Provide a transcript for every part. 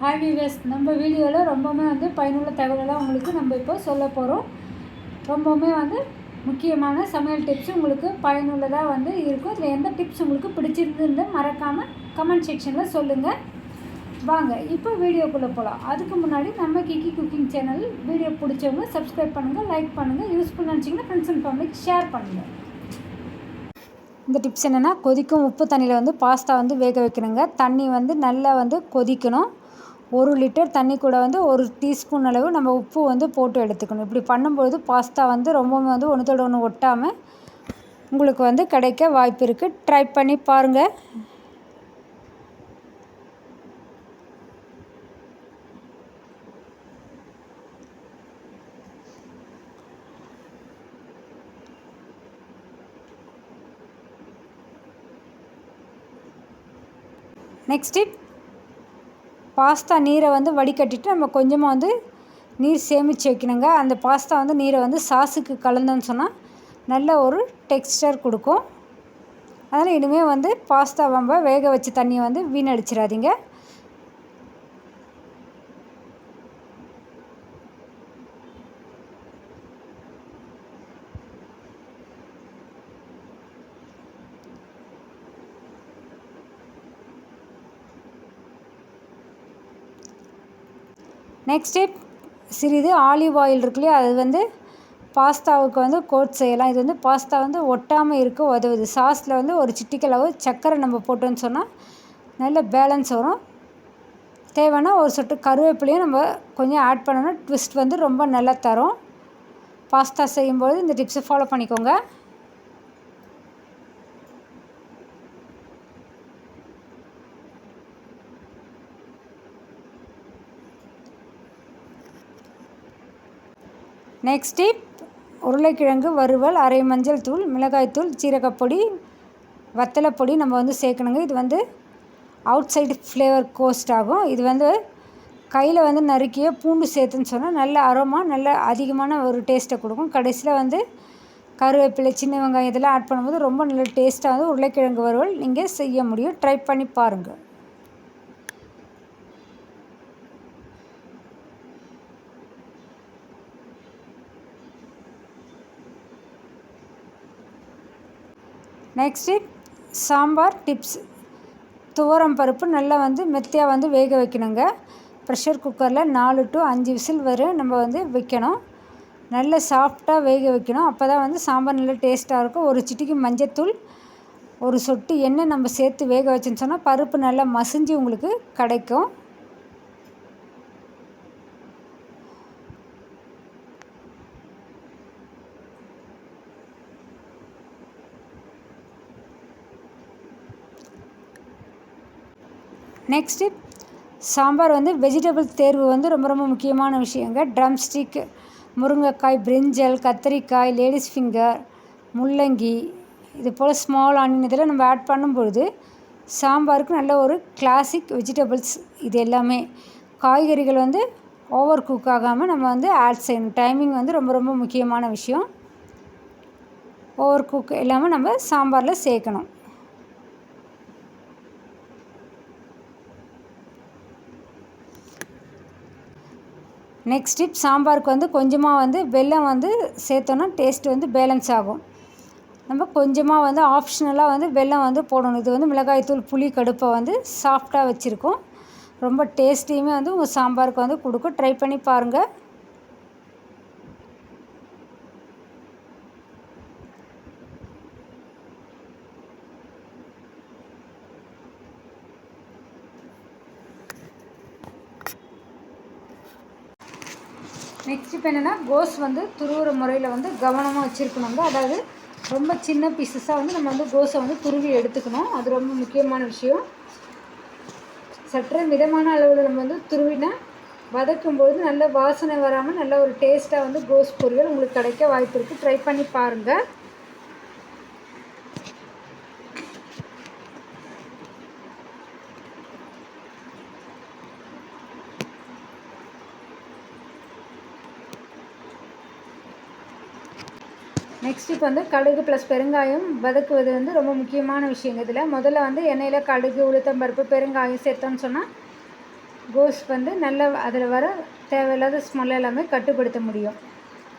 Hi viewers நம்ம வீடியோவில் ரொம்பவுமே வந்து பயனுள்ள தகவலெல்லாம் உங்களுக்கு நம்ம இப்போ சொல்ல போகிறோம் ரொம்பவுமே வந்து முக்கியமான சமையல் டிப்ஸ் உங்களுக்கு பயனுள்ளதாக வந்து இருக்கும். இதில் எந்த டிப்ஸ் உங்களுக்கு பிடிச்சிருந்துன்னு மறக்காமல் கமெண்ட் செக்ஷனில் சொல்லுங்கள் வாங்க இப்போ வீடியோக்குள்ளே போகலாம் அதுக்கு முன்னாடி நம்ம கிக்கி குக்கிங் சேனல் வீடியோ பிடிச்சவங்க சப்ஸ்கிரைப் பண்ணுங்கள் லைக் பண்ணுங்கள் யூஸ்ஃபுல் நினச்சிங்கன்னா ஃப்ரெண்ட்ஸ் அண்ட் ஃபேமிலிக்கு ஷேர் பண்ணுங்கள் இந்த டிப்ஸ் என்னென்னா கொதிக்கும் உப்பு தண்ணியில் வந்து பாஸ்தா வந்து வேக வைக்கணுங்க. தண்ணி வந்து நல்லா வந்து கொதிக்கணும். ஒரு லிட்டர் தண்ணி கூட வந்து ஒரு டீஸ்பூன் அளவு நம்ம உப்பு வந்து போட்டு எடுத்துக்கணும். இப்படி பண்ணும்பொழுது பாஸ்தா வந்து ரொம்பவும் வந்து ஒன்றுத்தோட ஒன்று ஒட்டாமல் உங்களுக்கு வந்து கிடைக்க வாய்ப்பு இருக்குது ட்ரை பண்ணி பாருங்கள் நெக்ஸ்ட் டிப் பாஸ்தா நீரை வந்து வடிகட்டிட்டு நம்ம கொஞ்சமாக வந்து நீர் சேமித்து வைக்கணுங்க. அந்த பாஸ்தா வந்து நீரை வந்து சாஸுக்கு கலந்தோன்னு சொன்னால் நல்ல ஒரு டெக்ஸ்டர் கொடுக்கும். அதனால் இனிமேல் வந்து பாஸ்தா வம்ப வேக வச்ச தண்ணியை வந்து வீணடிச்சிடாதீங்க. நெக்ஸ்ட் ஸ்டெப் சிறிது ஆலிவ் ஆயில் இருக்கு இல்லையா? அது வந்து பாஸ்தாவுக்கு வந்து கோட் செய்யலாம். இது வந்து பாஸ்தா வந்து ஒட்டாமல் இருக்க உதவுது. சாஸில் வந்து ஒரு சிட்டிக்கலாவது சர்க்கரை நம்ம போட்டோன்னு சொன்னால் நல்ல பேலன்ஸ் வரும். தேவைன்னா ஒரு சொட்டு கருவேப்பிலையும் நம்ம கொஞ்சம் ஆட் பண்ணணும். ட்விஸ்ட் வந்து ரொம்ப நல்லா தரும். பாஸ்தா செய்யும்போது இந்த டிப்ஸை ஃபாலோ பண்ணிக்கோங்க. நெக்ஸ்ட் டிப் உருளைக்கிழங்கு வறுவல் அரை மஞ்சள் தூள் மிளகாய்த்தூள் சீரகப்பொடி வத்தலைப்பொடி நம்ம வந்து சேர்க்கணுங்க. இது வந்து அவுட் சைடு ஃப்ளேவர் கோஸ்ட் ஆகும். இது வந்து கையில் வந்து நறுக்கிய பூண்டு சேர்த்துன்னு சொன்னால் நல்ல அரோமா நல்ல அதிகமான ஒரு டேஸ்ட்டை கொடுக்கும். கடைசியில் வந்து கருவேப்பிலை சின்ன வெங்காயம் இதெல்லாம் ஆட் பண்ணும்போது ரொம்ப நல்ல டேஸ்ட்டாக வந்து உருளைக்கிழங்கு வறுவல் நீங்கள் செய்ய முடியும். ட்ரை பண்ணி பாருங்கள் நெக்ஸ்ட்டு சாம்பார் டிப்ஸ் துவரம் பருப்பு நல்லா வந்து மெத்தியாக வந்து வேக வைக்கணுங்க. ப்ரெஷர் குக்கரில் நாலு டு அஞ்சு விசில் வரை நம்ம வந்து வைக்கணும். நல்ல சாஃப்டாக வேக வைக்கணும். அப்போ தான் வந்து சாம்பார் நல்லா டேஸ்ட்டாக இருக்கும். ஒரு சிட்டிக்கு மஞ்சத்தூள் ஒரு சொட்டு எண்ணெய் நம்ம சேர்த்து வேக வச்சுன்னு சொன்னால் பருப்பு நல்லா மசிஞ்சு உங்களுக்கு கிடைக்கும். நெக்ஸ்ட்டு சாம்பார் வந்து வெஜிடபிள் தேர்வு வந்து ரொம்ப ரொம்ப முக்கியமான விஷயங்க. ட்ரம் ஸ்டிக் முருங்கைக்காய் பிரிஞ்சல் கத்திரிக்காய் லேடிஸ் ஃபிங்கர் முள்ளங்கி இது போல் ஸ்மால் ஆனியன் இதெல்லாம் நம்ம ஆட் பண்ணும்பொழுது சாம்பாருக்கு நல்ல ஒரு கிளாசிக் வெஜிடபிள்ஸ் இது எல்லாமே. காய்கறிகள் வந்து ஓவர் குக் ஆகாமல் நம்ம வந்து ஆட் செய்யணும். டைமிங் வந்து ரொம்ப ரொம்ப முக்கியமான விஷயம். ஓவர் குக் எல்லாமே நம்ம சாம்பாரில் சேர்க்கணும். நெக்ஸ்ட் டிப் சாம்பாருக்கு வந்து கொஞ்சமாக வந்து வெல்லம் வந்து சேர்த்தோன்னா டேஸ்ட் வந்து பேலன்ஸ் ஆகும். நம்ம கொஞ்சமாக வந்து ஆப்ஷனலாக வந்து வெல்லம் வந்து போடணும். இது வந்து மிளகாய்த்தூள் புளி கடுப்பை வந்து சாஃப்டாக வச்சுருக்கோம். ரொம்ப டேஸ்ட்டியுமே வந்து உங்கள் சாம்பாருக்கு வந்து கொடுக்கும் ட்ரை பண்ணி பாருங்கள் நெக்ஸ்ட் இப்போ என்னென்னா கோஸ் வந்து துருவுற முறையில் வந்து கவனமாக வச்சுருக்கணுங்க. அதாவது ரொம்ப சின்ன பீசஸாக வந்து நம்ம வந்து கோஸை வந்து துருவி எடுத்துக்கணும். அது ரொம்ப முக்கியமான விஷயம். சற்றே மிதமான அளவில் நம்ம வந்து துருவினா வதக்கும்பொழுது நல்ல வாசனை வராமல் நல்ல ஒரு டேஸ்ட்டாக வந்து கோஸ் பொரியல் உங்களுக்கு கிடைக்க வாய்ப்பு இருக்குது ட்ரை பண்ணி பாருங்கள் நெக்ஸ்ட் இப்போ வந்து கடுகு ப்ளஸ் பெருங்காயம் வதக்குவது வந்து ரொம்ப முக்கியமான விஷயங்க இதில். முதல்ல வந்து எண்ணெயில் கடுகு உளுத்தம்பருப்பு பெருங்காயம் சேர்த்தோன்னு சொன்னால் கோஸ் வந்து நல்ல அதில் வர தேவையில்லாத ஸ்மெல் எல்லாமே கட்டுப்படுத்த முடியும்.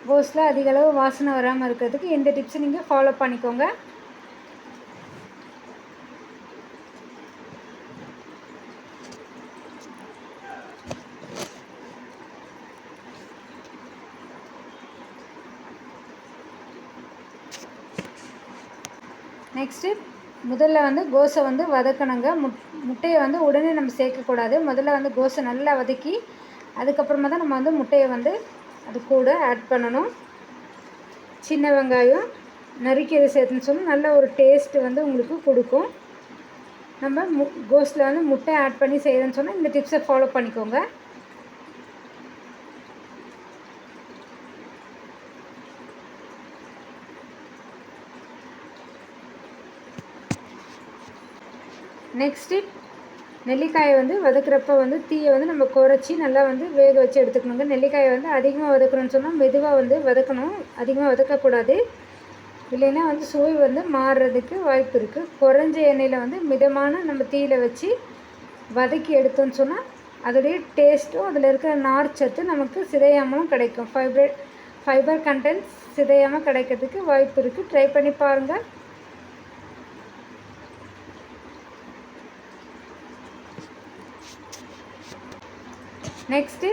கோஸில் அதிகளவு வாசனை வராமல் இருக்கிறதுக்கு இந்த டிப்ஸை நீங்கள் ஃபாலோ பண்ணிக்கோங்க. நெக்ஸ்ட்டு முதல்ல வந்து கோஸை வந்து வதக்கணுங்க. முட் முட்டையை வந்து உடனே நம்ம சேர்க்கக்கூடாது. முதல்ல வந்து கோஸை நல்லா வதக்கி அதுக்கப்புறமா தான் நம்ம வந்து முட்டையை வந்து அது கூட ஆட் பண்ணணும். சின்ன வெங்காயம் நறுக்கீரை சேர்த்துன்னு சொன்னால் நல்ல ஒரு டேஸ்ட்டு வந்து உங்களுக்கு கொடுக்கும். நம்ம மு கோஸில் வந்து முட்டை ஆட் பண்ணி செய்கிறேன்னு சொன்னால் இந்த டிப்ஸை ஃபாலோ பண்ணிக்கோங்க. நெக்ஸ்ட்டு நெல்லிக்காயை வந்து வதக்குறப்ப வந்து தீயை வந்து நம்ம குறைச்சி நல்லா வந்து வேக வச்சு எடுத்துக்கணுங்க. நெல்லிக்காயை வந்து அதிகமாக வதக்கணும்னு சொன்னால் மெதுவாக வந்து வதக்கணும். அதிகமாக வதக்கக்கூடாது. இல்லைன்னா வந்து சுவை வந்து மாறுறதுக்கு வாய்ப்பு இருக்குது குறைஞ்ச எண்ணெயில் வந்து மிதமான நம்ம தீயில் வச்சு வதக்கி எடுத்தோம்னு சொன்னால் அதோடைய டேஸ்ட்டும் அதில் இருக்கிற நார் சத்து நமக்கு சிதையாமலும் கிடைக்கும். ஃபைபர் ஃபைபர் கண்டென்ட்ஸ் சிதையாமல் கிடைக்கிறதுக்கு வாய்ப்பு இருக்குது ட்ரை பண்ணி பாருங்கள் நெக்ஸ்ட்டு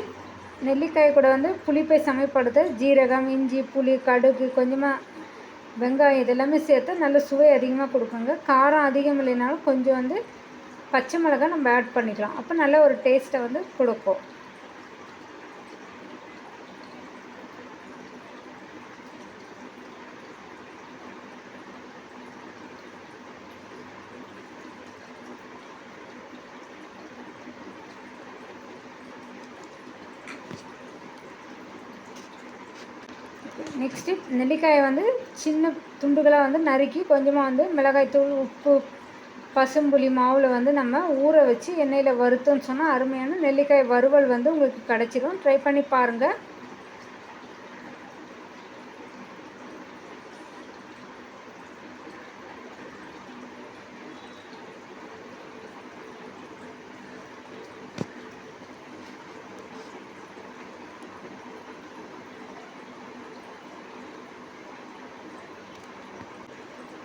நெல்லிக்காய் கூட வந்து புளிப்பை சமைப்படுத்த ஜீரகம் இஞ்சி புளி கடுகு கொஞ்சமாக வெங்காயம் இதெல்லாமே சேர்த்து நல்ல சுவை அதிகமாக கொடுக்குங்க. காரம் அதிகம் இல்லைனாலும் கொஞ்சம் வந்து பச்சை மிளகாய் நம்ம ஆட் பண்ணிக்கலாம். அப்போ நல்ல ஒரு டேஸ்ட்டை வந்து கொடுக்கும். நெக்ஸ்ட்டு நெல்லிக்காயை வந்து சின்ன துண்டுகளாக வந்து நறுக்கி கொஞ்சமாக வந்து மிளகாய்த்தூள் உப்பு பசும்புளி மாவில் வந்து நம்ம ஊற வச்சு எண்ணெயில் வறுத்தோம்னு சொன்னால் அருமையான நெல்லிக்காய் வறுவல் வந்து உங்களுக்கு கிடச்சிரும். ட்ரை பண்ணி பாருங்கள்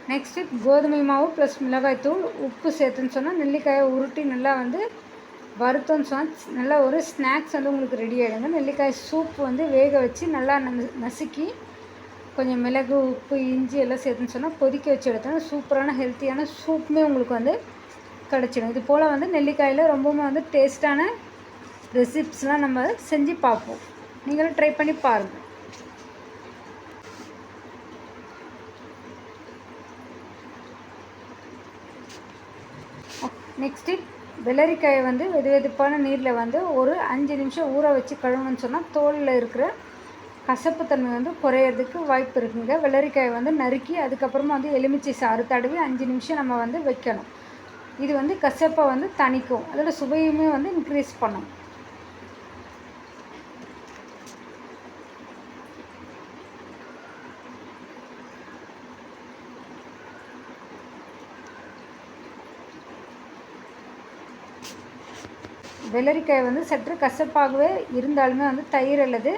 நெக்ஸ்ட்டு கோதுமை மாவு ப்ளஸ் மிளகாய்த்தூள் உப்பு சேர்த்துன்னு சொன்னால் நெல்லிக்காயை உருட்டி நல்லா வந்து வறுத்தோன்னு சொன்னால் நல்லா ஒரு ஸ்நாக்ஸ் வந்து உங்களுக்கு ரெடி ஆகிடுங்க நெல்லிக்காய் சூப் வந்து வேக வச்சு நல்லா நசுக்கி கொஞ்சம் மிளகு உப்பு இஞ்சி எல்லாம் சேர்த்துன்னு சொன்னால் கொதிக்க வச்சு எடுத்தோம்னா சூப்பரான ஹெல்த்தியான சூப்புமே உங்களுக்கு வந்து கிடச்சிடும். இது போல் வந்து நெல்லிக்காயில் ரொம்பவுமே வந்து டேஸ்ட்டான ரெசிப்ஸ்லாம் நம்ம செஞ்சு பார்ப்போம். நீங்களும் ட்ரை பண்ணி பாருங்கள் நெக்ஸ்ட்டு வெள்ளரிக்காயை வந்து வெது வெதுப்பான நீரில் வந்து ஒரு அஞ்சு நிமிஷம் ஊற வச்சு கழுவணும்னு சொன்னால் தோலில் இருக்கிற கசப்புத்தன்மை வந்து குறையிறதுக்கு வாய்ப்பு இருக்குங்க. வெள்ளரிக்காயை வந்து நறுக்கி அதுக்கப்புறமா வந்து எலுமிச்சை சாறு தடவி அஞ்சு நிமிஷம் நம்ம வந்து வைக்கணும். இது வந்து கசப்பை வந்து தணிக்கும். அதோட சுவையுமே வந்து இன்க்ரீஸ் பண்ணும். வெள்ளரிக்காய் வந்து சற்று கசப்பாகவே இருந்தாலுமே வந்து தயிர் அல்லது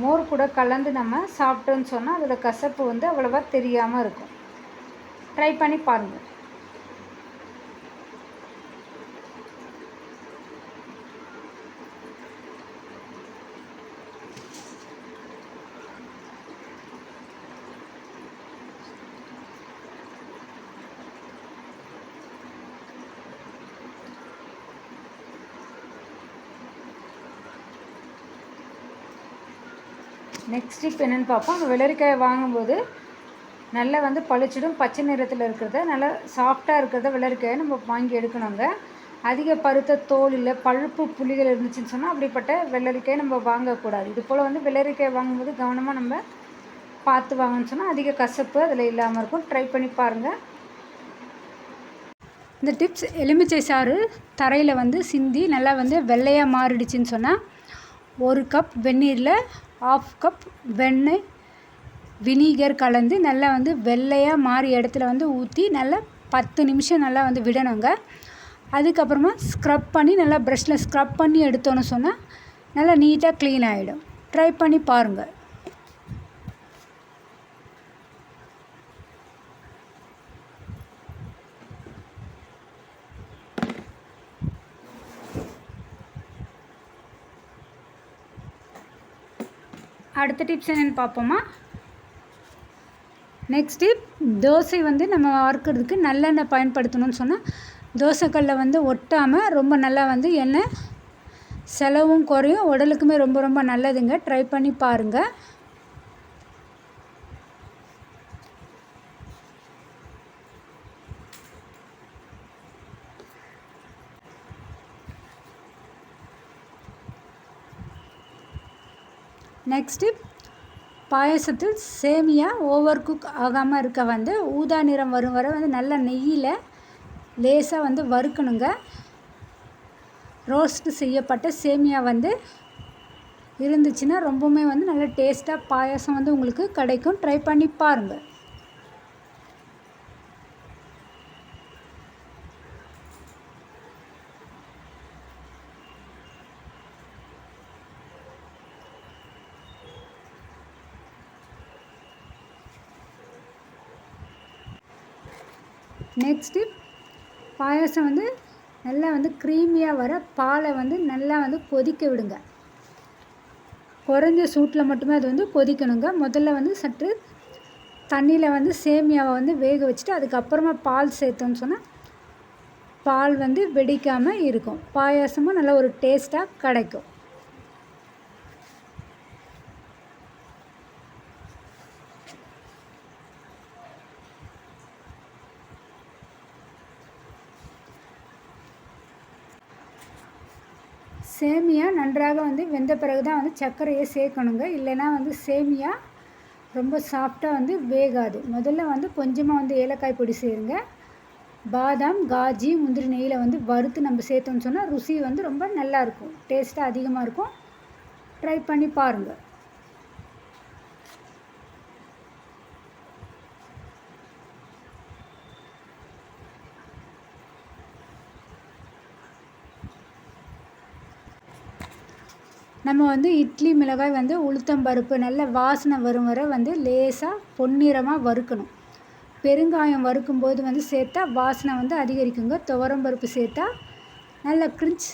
மோர் கூட கலந்து நம்ம சாப்பிட்டோன்னு சொன்னால் அதில் கசப்பு வந்து அவ்வளோவா தெரியாமல் இருக்கும். ட்ரை பண்ணி பாருங்கள் நெக்ஸ்ட் இப்போ என்னென்னு பார்ப்போம். அந்த வெள்ளரிக்காயை வாங்கும்போது நல்லா வந்து பளிச்சிடும் பச்சை நிறத்தில் இருக்கிறத நல்லா சாஃப்டாக இருக்கிறத வெள்ளரிக்காயை நம்ம வாங்கி எடுக்கணுங்க அதிக பருத்த தோல் இல்லை பழுப்பு புளிகள் இருந்துச்சுன்னு சொன்னால் அப்படிப்பட்ட வெள்ளரிக்காயை நம்ம வாங்கக்கூடாது. இது போல் வந்து வெள்ளரிக்காயை வாங்கும்போது கவனமாக நம்ம பார்த்து வாங்கன்னு சொன்னால் அதிக கசப்பு அதில் இல்லாமல் இருக்கும். ட்ரை பண்ணி பாருங்கள் இந்த டிப்ஸ் எலுமிச்சை சாறு தரையில் வந்து சிந்தி நல்லா வந்து வெள்ளையாக மாறிடுச்சின்னு சொன்னால் ஒரு கப் வெந்நீரில் ஆஃப் கப் வெண்ணெய் வினிகர் கலந்து நல்லா வந்து வெள்ளையாக மாறி இடத்துல வந்து ஊற்றி நல்லா பத்து நிமிஷம் நல்லா வந்து விடணுங்க. அதுக்கப்புறமா ஸ்க்ரப் பண்ணி நல்லா ப்ரெஷ்ஷில் ஸ்க்ரப் பண்ணி எடுத்தோன்னு சொன்னால் நல்லா நீட்டாக க்ளீன் ஆகிடும் ட்ரை பண்ணி பாருங்கள் அடுத்த டிப்ஸ் என்னென்னு பார்ப்போமா? நெக்ஸ்ட் டிப் தோசை வந்து நம்ம வறுக்கிறதுக்கு நல்லெண்ணெய் பயன்படுத்தணும்னு சொன்னால் தோசைக்கல்லில் வந்து ஒட்டாமல் ரொம்ப நல்லா வந்து எண்ணெய் செலவும் குறையும். உடலுக்குமே ரொம்ப ரொம்ப நல்லதுங்க. ட்ரை பண்ணி பாருங்கள் நெக்ஸ்ட்டு பாயசத்தில் சேமியா ஓவர் குக் ஆகாமல் இருக்க வந்து ஊதா நிறம் வரும் வரை வந்து நல்ல நெய்யில் லேசாக வந்து வறுக்கணுங்க. ரோஸ்ட்டு செய்யப்பட்ட சேமியா வந்து இருந்துச்சுன்னா ரொம்பவுமே வந்து நல்ல டேஸ்ட்டாக பாயசம் வந்து உங்களுக்கு கிடைக்கும். ட்ரை பண்ணி பாருங்கள் நெக்ஸ்ட்டு பாயாசம் வந்து நல்லா வந்து க்ரீமியாக வர பாலை வந்து நல்லா வந்து கொதிக்க விடுங்க. குறைஞ்ச சூட்டில் மட்டுமே அது வந்து கொதிக்கணுங்க. முதல்ல வந்து சற்று தண்ணியில் வந்து சேமியாவை வந்து வேக வச்சுட்டு அதுக்கப்புறமா பால் சேர்த்தோன்னு சொன்னால் பால் வந்து வெடிக்காமல் இருக்கும். பாயாசமும் நல்லா ஒரு டேஸ்ட்டாக கிடைக்கும். சேமியா நன்றாக வந்து வெந்த பிறகு தான் வந்து சர்க்கரையை சேர்க்கணுங்க. இல்லைன்னா வந்து சேமியா ரொம்ப சாஃப்டாக வந்து வேகாது. முதல்ல வந்து கொஞ்சமாக வந்து ஏலக்காய் பொடி சேருங்க. பாதாம் காஜி முந்திரி நெய்யில் வந்து வறுத்து நம்ம சேர்த்தோம்னு சொன்னால் ருசி வந்து ரொம்ப நல்லாயிருக்கும் டேஸ்ட்டாக அதிகமாக இருக்கும். ட்ரை பண்ணி பாருங்கள் நம்ம வந்து இட்லி மிளகாய் வந்து உளுத்தம் பருப்பு நல்ல வாசனை வரும் வரை வந்து லேசாக பொன்னிறமாக வறுக்கணும். பெருங்காயம் வறுக்கும்போது வந்து சேர்த்தா வாசனை வந்து அதிகரிக்குங்க. துவரம் பருப்பு சேர்த்தா நல்ல கிரிஞ்ச்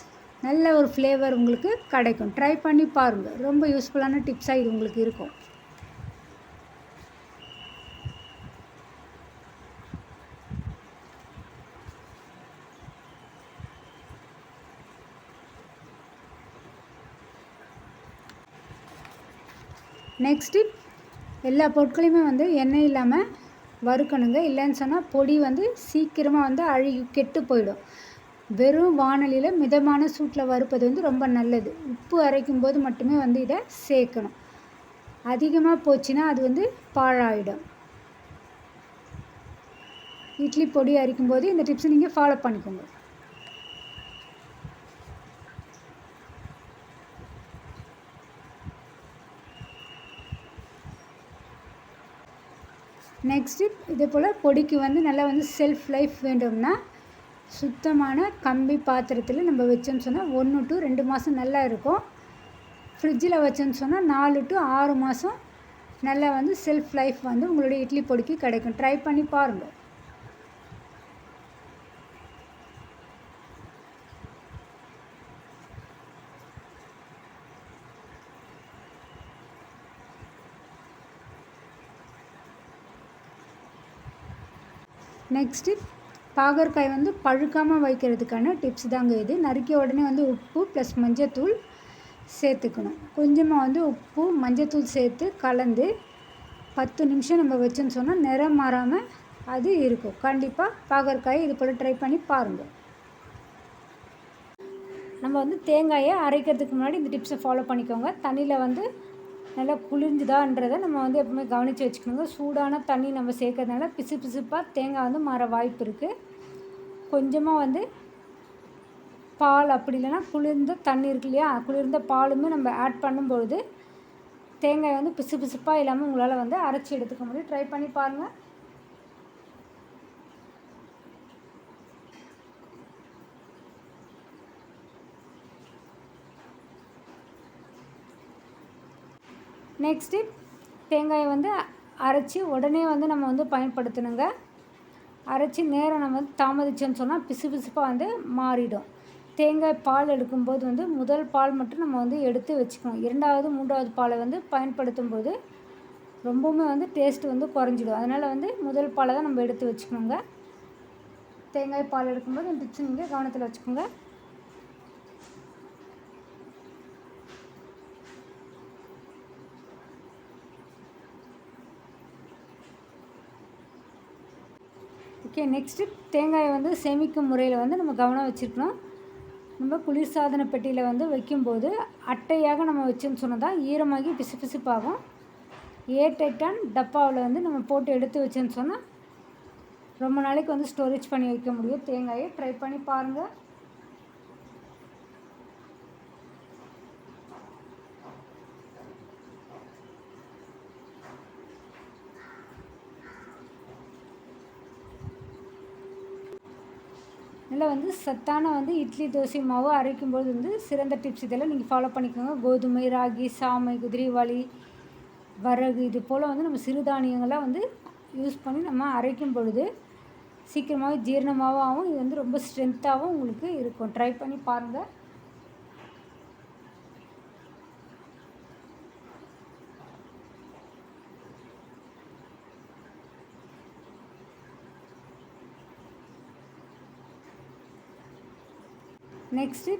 நல்ல ஒரு ஃப்ளேவர் உங்களுக்கு கிடைக்கும். ட்ரை பண்ணி பாருங்கள் ரொம்ப யூஸ்ஃபுல்லான டிப்ஸாக இது உங்களுக்கு இருக்கும். நெக்ஸ்ட்டு எல்லா பொருட்களையுமே வந்து எண்ணெய் இல்லாமல் வறுக்கணுங்க. இல்லைன்னு சொன்னால் பொடி வந்து சீக்கிரமாக வந்து அழுகி கெட்டு போயிடும். வெறும் வானலியில் மிதமான சூட்டில் வறுப்பது வந்து ரொம்ப நல்லது. உப்பு அரைக்கும் போது மட்டுமே வந்து இதை சேர்க்கணும். அதிகமாக போச்சுன்னா அது வந்து பாழாயிடும். இட்லி பொடி அரைக்கும் போது இந்த டிப்ஸை நீங்கள் ஃபாலோ பண்ணிக்கோங்க. நெக்ஸ்ட்டு இதே போல் பொடிக்கு வந்து நல்லா வந்து செல்ஃப் லைஃப் வேண்டும்னா சுத்தமான கம்பி பாத்திரத்தில் நம்ம வச்சோன்னு சொன்னால் ஒன்று டு ரெண்டு மாதம் நல்லா இருக்கும். ஃப்ரிட்ஜில் வச்சோன்னு சொன்னால் நாலு டு ஆறு மாதம் நல்லா வந்து செல்ஃப் லைஃப் வந்து உங்களுடைய இட்லி பொடிக்கு கிடைக்கும். ட்ரை பண்ணி பாருங்கள் நெக்ஸ்ட்டு பாகற்காய் வந்து பழுக்காமல் வைக்கிறதுக்கான டிப்ஸ் தாங்க இது. நறுக்கிய உடனே வந்து உப்பு ப்ளஸ் மஞ்சத்தூள் சேர்த்துக்கணும். கொஞ்சமாக வந்து உப்பு மஞ்சத்தூள் சேர்த்து கலந்து பத்து நிமிஷம் நம்ம வச்சோன்னு சொன்னால் நிறம் மாறாமல் அது இருக்கும். கண்டிப்பாக பாகற்காய் இது போல் ட்ரை பண்ணி பாருங்கள் நம்ம வந்து தேங்காயை அரைக்கிறதுக்கு முன்னாடி இந்த டிப்ஸை ஃபாலோ பண்ணிக்கோங்க. தண்ணியில் வந்து நல்லா குளிர்ந்துதான்றதை நம்ம வந்து எப்பவுமே கவனித்து வச்சுக்கணுங்க. சூடான தண்ணி நம்ம சேர்க்கறதுனால பிசு பிசுப்பாக தேங்காய் வந்து மாற வாய்ப்பு இருக்குது கொஞ்சமாக வந்து பால் அப்படி இல்லைன்னா குளிர்ந்த தண்ணி இருக்கு இல்லையா? குளிர்ந்த பாலுமே நம்ம ஆட் பண்ணும்பொழுது தேங்காய் வந்து பிசு பிசுப்பாக இல்லாமல் உங்களால் வந்து அரைச்சி எடுத்துக்க முடியும். ட்ரை பண்ணி பாருங்கள் நெக்ஸ்ட்டு தேங்காயை வந்து அரைச்சி உடனே வந்து நம்ம வந்து பயன்படுத்தணுங்க. அரைச்சி நேரம் நம்ம வந்து தாமதிச்சோன்னு சொன்னால் பிசு பிசுப்பாக வந்து மாறிடும். தேங்காய் பால் எடுக்கும்போது வந்து முதல் பால் மட்டும் நம்ம வந்து எடுத்து வச்சுக்கணும். இரண்டாவது மூன்றாவது பாலை வந்து பயன்படுத்தும் போது ரொம்பவுமே வந்து டேஸ்ட் வந்து குறைஞ்சிடும். அதனால் வந்து முதல் பாலை தான் நம்ம எடுத்து வச்சுக்கணுங்க. தேங்காய் பால் எடுக்கும்போது இந்த டிப்ஸ் நீங்கள் கவனத்தில் வச்சுக்கோங்க. ஓகே நெக்ஸ்ட்டு தேங்காயை வந்து சேமிக்கும் முறையில் வந்து நம்ம கவனம் வச்சுருக்கணும். நம்ம குளிர்சாதன பெட்டியில் வந்து வைக்கும்போது அட்டையாக நம்ம வச்சோன்னு சொன்னதான் ஈரமாகி பிசு பிசுப்பாகும் ஏர் டப்பாவில் வந்து நம்ம போட்டு எடுத்து வச்சோன்னு சொன்னால் ரொம்ப நாளைக்கு வந்து ஸ்டோரேஜ் பண்ணி வைக்க முடியும். தேங்காயை ட்ரை பண்ணி பாருங்கள் நல்லா வந்து சத்தான வந்து இட்லி தோசை மாவு அரைக்கும்போது வந்து சிறந்த டிப்ஸ் இதெல்லாம் நீங்கள் ஃபாலோ பண்ணிக்கோங்க. கோதுமை ராகி சாமை குதிரைவாளி வரகு இது போல் வந்து நம்ம சிறுதானியங்கள்லாம் வந்து யூஸ் பண்ணி நம்ம அரைக்கும் பொழுது சீக்கிரமாகவே ஜீரணமாகவும் இது வந்து ரொம்ப ஸ்ட்ரென்த்தாகவும் உங்களுக்கு இருக்கும். ட்ரை பண்ணி பாருங்கள் நெக்ஸ்ட்டு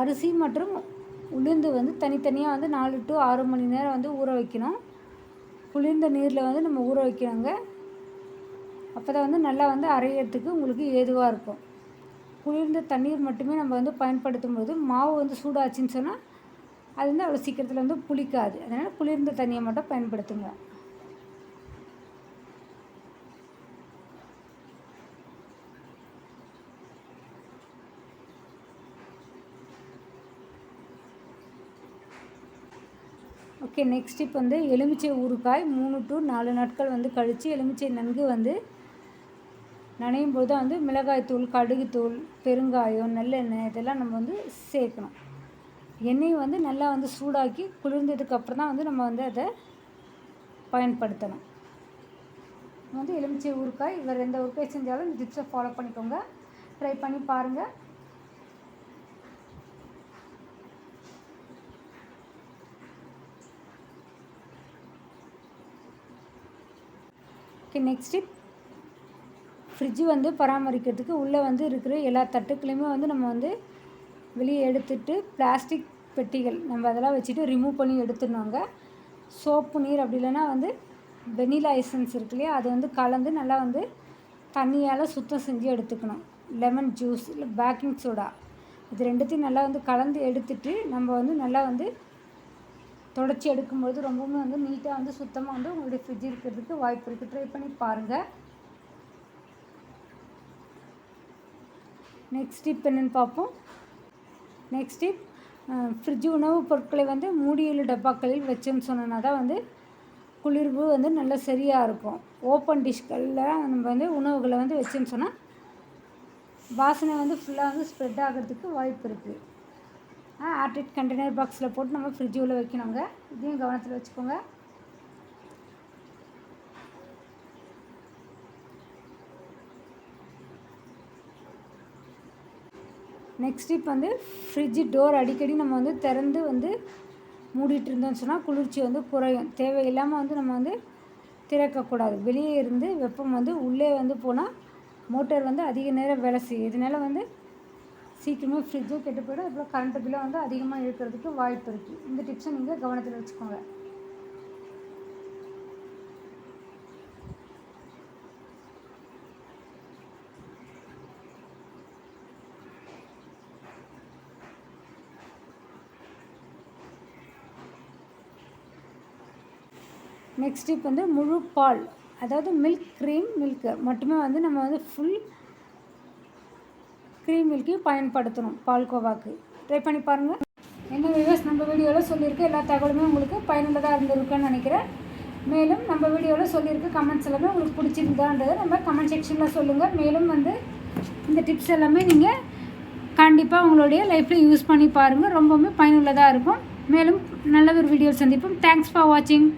அரிசி மற்றும் உளுந்து வந்து தனித்தனியாக வந்து நாலு டு ஆறு மணி நேரம் வந்து ஊற வைக்கணும். குளிர்ந்த நீரில் வந்து நம்ம ஊற வைக்கணுங்க. அப்போ தான் வந்து நல்லா வந்து அரைகிறதுக்கு உங்களுக்கு ஏதுவாக இருக்கும். குளிர்ந்த தண்ணீர் மட்டுமே நம்ம வந்து பயன்படுத்தும் போது மாவு வந்து சூடாச்சுன்னு சொன்னால் அது வந்து அவ்வளோ சீக்கிரத்தில் வந்து புளிக்காது. அதனால் குளிர்ந்த தண்ணியை மட்டும் பயன்படுத்துங்க. ஓகே நெக்ஸ்ட் இப்போ வந்து எலுமிச்சை ஊறுகாய் மூணு டு நாலு நாட்கள் வந்து கழித்து எலுமிச்சை நன்கு வந்து நனையும் போது தான் வந்து மிளகாய்த்தூள் கடுகுத்தூள் பெருங்காயம் நல்லெண்ணெய் இதெல்லாம் நம்ம வந்து சேர்க்கணும். எண்ணெயை வந்து நல்லா வந்து சூடாக்கி குளிர்ந்ததுக்கப்புறம் தான் வந்து நம்ம வந்து அதை பயன்படுத்தணும். வந்து எலுமிச்சை ஊறுகாய். வேறு எந்த ஊறுகாய் செஞ்சாலும் இந்த டிப்ஸை ஃபாலோ பண்ணிக்கோங்க. ட்ரை பண்ணி பாருங்கள் ஓகே நெக்ஸ்ட்டு ஃப்ரிட்ஜு வந்து பராமரிக்கிறதுக்கு உள்ளே வந்து இருக்கிற எல்லா தட்டுக்களையுமே வந்து நம்ம வந்து வெளியே எடுத்துட்டு பிளாஸ்டிக் பெட்டிகள் நம்ம அதெல்லாம் வச்சுட்டு ரிமூவ் பண்ணி எடுத்துடணுங்க சோப்பு நீர் அப்படி இல்லைன்னா வந்து வெனிலா எசன்ஸ் இருக்கு இல்லையா? அது வந்து கலந்து நல்லா வந்து தண்ணியால் சுத்தம் செஞ்சு எடுத்துக்கணும். லெமன் ஜூஸ் இல்லை பேக்கிங் சோடா இது ரெண்டுத்தையும் நல்லா வந்து கலந்து எடுத்துட்டு நம்ம வந்து நல்லா வந்து தொடச்சி எடுக்கும்போது ரொம்பவுமே வந்து நீட்டாக வந்து சுத்தமாக வந்து உங்களுடைய ஃப்ரிட்ஜ் இருக்கிறதுக்கு வாய்ப்பு இருக்குது ட்ரை பண்ணி பாருங்கள் நெக்ஸ்ட் டிப் என்னென்னு பார்ப்போம். நெக்ஸ்ட் டிப் ஃப்ரிட்ஜ் உணவுப் பொருட்களை வந்து மூடியுள்ள டப்பாக்களில் வச்சோன்னு சொன்னோன்னா தான் வந்து குளிர்வு வந்து நல்லா சரியாக இருக்கும். ஓப்பன் டிஷ்களில் நம்ம வந்து உணவுகளை வந்து வச்சோன்னு சொன்னால் வாசனை வந்து ஃபுல்லாக வந்து ஸ்ப்ரெட் ஆகிறதுக்கு வாய்ப்பு இருக்குது ஆர்டிட் கண்டெய்னர் பாக்ஸில் போட்டு நம்ம ஃப்ரிட்ஜ் உள்ள வைக்கணுங்க. இதையும் கவனத்தில் வச்சுக்கோங்க. நெக்ஸ்ட் இப்போ வந்து ஃப்ரிட்ஜு டோர் அடிக்கடி நம்ம வந்து திறந்து வந்து மூடிட்டு இருந்தோம்னு சொன்னால் குளிர்ச்சி வந்து குறையும். தேவையில்லாமல் வந்து நம்ம வந்து திறக்கக்கூடாது. வெளியே இருந்து வெப்பம் வந்து உள்ளே வந்து போனால் மோட்டர் வந்து அதிக நேரம் வேலை செய்யும். இதனால் வந்து சீக்கிரமாக ஃப்ரிட்ஜும் கெட்டு போயிடும். அப்புறம் கரண்ட் பில்லும் வந்து அதிகமாக இருக்கிறதுக்கு வாய்ப்பு இருக்குது இந்த டிப்ஸை நீங்கள் கவனத்தில் வச்சுக்கோங்க. நெக்ஸ்ட் இப்போ வந்து முழு பால். அதாவது மில்க் க்ரீம் மில்க்கு மட்டுமே வந்து நம்ம வந்து ஃபுல் க்ரீம் மில்க்கு பயன்படுத்தணும் பால்கோவாக்கு ட்ரை பண்ணி பாருங்கள் என்ன வியூவர்ஸ் நம்ம வீடியோவில் சொல்லியிருக்க எல்லா தகவலுமே உங்களுக்கு பயனுள்ளதாக இருந்திருக்குன்னு நினைக்கிறேன். மேலும் நம்ம வீடியோவில் சொல்லியிருக்க கமெண்ட்ஸ் எல்லாமே உங்களுக்கு பிடிச்சிருந்தான்றதை நம்ம கமெண்ட் செக்ஷனில் சொல்லுங்கள் மேலும் வந்து இந்த டிப்ஸ் எல்லாமே நீங்கள் கண்டிப்பாக உங்களுடைய லைஃப்பில் யூஸ் பண்ணி பாருங்கள் ரொம்பவுமே பயனுள்ளதாக இருக்கும். மேலும் நல்ல ஒரு வீடியோ சந்திப்போம். தேங்க்ஸ் ஃபார் வாட்சிங்